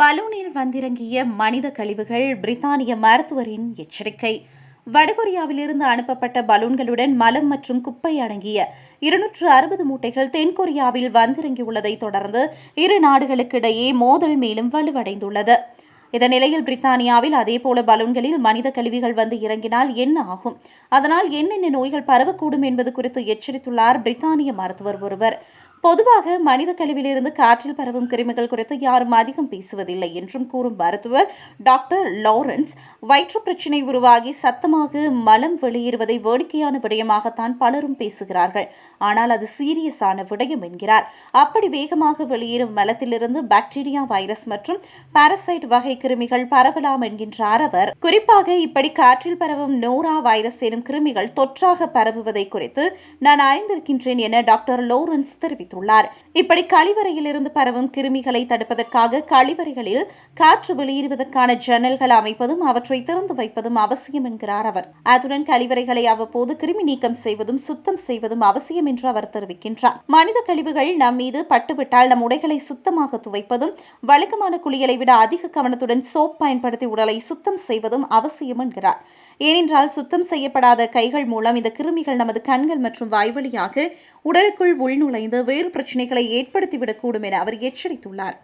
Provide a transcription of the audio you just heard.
பலூனில் வந்திறங்கிய மனித கழிவுகள் பிரித்தானிய மருத்துவரின் எச்சரிக்கை. வடகொரியாவிலிருந்து அனுப்பப்பட்ட பலூன்களுடன் மலம் மற்றும் குப்பை அடங்கிய இருநூற்று அறுபது மூட்டைகள் தென்கொரியாவில் வந்திறங்கியுள்ளதை தொடர்ந்து இரு நாடுகளுக்கிடையே மோதல் மேலும் வலுவடைந்துள்ளது. இந்த நிலையில் பிரித்தானியாவில் அதேபோல பலூன்களில் மனித கழிவுகள் வந்து இறங்கினால் என்ன ஆகும்? அதனால் என்னென்ன நோய்கள் பரவக்கூடும் என்பது குறித்து எச்சரித்துள்ளார் பிரித்தானிய மருத்துவர் ஒருவர். பொதுவாக மனித கழிவிலிருந்து காற்றில் பரவும் கிருமிகள் குறித்து யாரும் அதிகம் பேசுவதில்லை என்றும் கூறும் மருத்துவர் டாக்டர் லாரன்ஸ். வயிற்று பிரச்சினை உருவாகி சத்தமாக மலம் வெளியேறுவதை வேடிக்கையான விடயமாகத்தான் பலரும் பேசுகிறார்கள். ஆனால் அது சீரியஸான விடயம் என்கிறார். அப்படி வேகமாக வெளியேறும் மலத்திலிருந்து பாக்டீரியா வைரஸ் மற்றும் பாரசைட் வகை கிருமிகள் பரவலாம் என்கின்றார் அவர். குறிப்பாக இப்படி காற்றில் பரவும் நோரா வைரஸ் எனும் கிருமிகள் தொற்றாக பரவுவதை குறித்து நான் அறிந்திருக்கின்றேன் என டாக்டர் லோரன்ஸ் தெரிவித்தார் தெரிவித்துள்ளார். இப்படி கழிவறையிலிருந்து பரவும் கிருமிகளை தடுப்பதற்காக கழிவறைகளில் காற்று வெளியேறுவதற்கான ஜன்னல்கள் அமைப்பதும் அவற்றை திறந்து வைப்பதும் அவசியம் என்கிறார் அவர். அத்துடன் கழிவறைகளை அவ்வப்போது கிருமி நீக்கம் செய்வதும் சுத்தம் செய்வதும் அவசியம் என்று அவர் தெரிவிக்கின்றார். மனித கழிவுகள் நம் மீது பட்டுவிட்டால் நம் உடைகளை சுத்தமாக துவைப்பதும் வழக்கமான குளியலை விட அதிக கவனத்துடன் சோப் பயன்படுத்தி உடலை சுத்தம் செய்வதும் அவசியம் என்கிறார். ஏனென்றால் சுத்தம் செய்யப்படாத கைகள் மூலம் இந்த கிருமிகள் நமது கண்கள் மற்றும் வாய்வழியாக உடலுக்குள் உள்நுழைந்து வேறு பிரச்சினைகளை ஏற்படுத்திவிடக்கூடும் என அவர் எச்சரித்துள்ளார்.